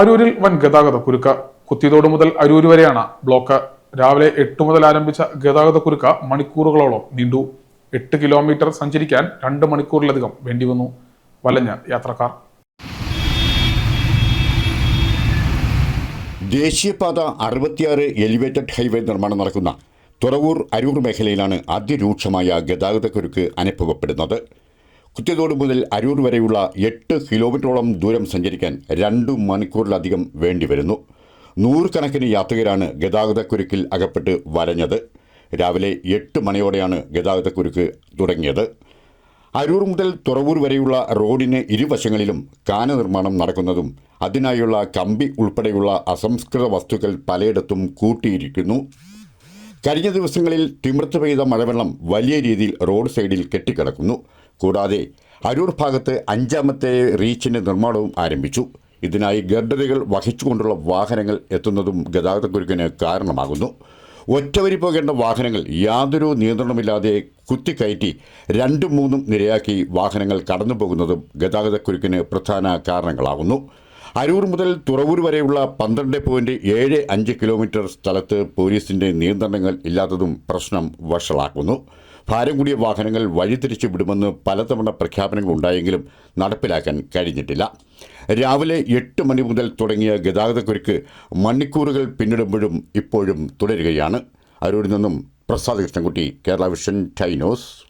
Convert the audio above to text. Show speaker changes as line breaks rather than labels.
അരൂരിൽ വൻ ഗതാഗത കുരുക്ക്. കുത്തിയതോട് മുതൽ അരൂർ വരെയാണ് ബ്ലോക്ക്. രാവിലെ എട്ട് മുതൽ ആരംഭിച്ച ഗതാഗത കുരുക്ക് മണിക്കൂറുകളോളം നീണ്ടു. എട്ട് കിലോമീറ്റർ സഞ്ചരിക്കാൻ രണ്ട് മണിക്കൂറിലധികം വേണ്ടിവന്നു വലഞ്ഞ യാത്രക്കാർ.
ദേശീയപാത അറുപത്തിയാറ് എലിവേറ്റഡ് ഹൈവേ നിർമ്മാണം നടക്കുന്ന തുറവൂർ അരൂർ മേഖലയിലാണ് അതിരൂക്ഷമായ ഗതാഗതക്കുരുക്ക് അനുഭവപ്പെടുന്നത്. കുത്തിയതോട് മുതൽ അരൂർ വരെയുള്ള എട്ട് കിലോമീറ്ററോളം ദൂരം സഞ്ചരിക്കാൻ രണ്ടു മണിക്കൂറിലധികം വേണ്ടിവരുന്നു നൂറുകണക്കിന് യാത്രികരാണ് ഗതാഗതക്കുരുക്കിൽ അകപ്പെട്ട് വരഞ്ഞത് രാവിലെ എട്ട് മണിയോടെയാണ് ഗതാഗതക്കുരുക്ക് തുടങ്ങിയത്. അരൂർ മുതൽ തുറവൂർ വരെയുള്ള റോഡിന് ഇരുവശങ്ങളിലും കാന നിർമ്മാണം നടക്കുന്നതും അതിനായുള്ള കമ്പി ഉൾപ്പെടെയുള്ള അസംസ്കൃത വസ്തുക്കൾ പലയിടത്തും കൂട്ടിയിരിക്കുന്നു. കഴിഞ്ഞ ദിവസങ്ങളിൽ തിമിർത്ത് പെയ്ത മഴവെള്ളം വലിയ രീതിയിൽ റോഡ് സൈഡിൽ കെട്ടിക്കിടക്കുന്നു. കൂടാതെ അരൂർ ഭാഗത്ത് അഞ്ചാമത്തെ റീച്ചിന്റെ നിർമ്മാണവും ആരംഭിച്ചു. ഇതിനായി ഗർഡറുകൾ വഹിച്ചുകൊണ്ടുള്ള വാഹനങ്ങൾ എത്തുന്നതും ഗതാഗതക്കുരുക്കിന് കാരണമാകുന്നു. ഒറ്റവരി പോകേണ്ട വാഹനങ്ങൾ യാതൊരു നിയന്ത്രണമില്ലാതെ കുത്തിക്കയറ്റി രണ്ടും മൂന്നും നിരയാക്കി വാഹനങ്ങൾ കടന്നു പോകുന്നതും ഗതാഗതക്കുരുക്കിന് പ്രധാന കാരണങ്ങളാകുന്നു. അരൂർ മുതൽ തുറവൂർ വരെയുള്ള പന്ത്രണ്ട് പോയിന്റ് ഏഴ് അഞ്ച് കിലോമീറ്റർ സ്ഥലത്ത് പോലീസിന്റെ നിയന്ത്രണങ്ങൾ ഇല്ലാത്തതും പ്രശ്നം വഷളാക്കുന്നു. ഭാരം കൂടിയ വാഹനങ്ങൾ വഴിതിരിച്ചു വിടുമെന്ന് പലതവണ പ്രഖ്യാപനങ്ങൾ ഉണ്ടായെങ്കിലും നടപ്പിലാക്കാൻ കഴിഞ്ഞിട്ടില്ല. രാവിലെ എട്ട് മണി മുതൽ തുടങ്ങിയ ഗതാഗതക്കുരുക്ക് മണിക്കൂറുകൾ പിന്നിടുമ്പോഴും ഇപ്പോഴും തുടരുകയാണ്. അരൂരിൽ നിന്നും പ്രസാദ് കൃഷ്ണൻകുട്ടി കേരള വിഷൻ ടൈനോസ്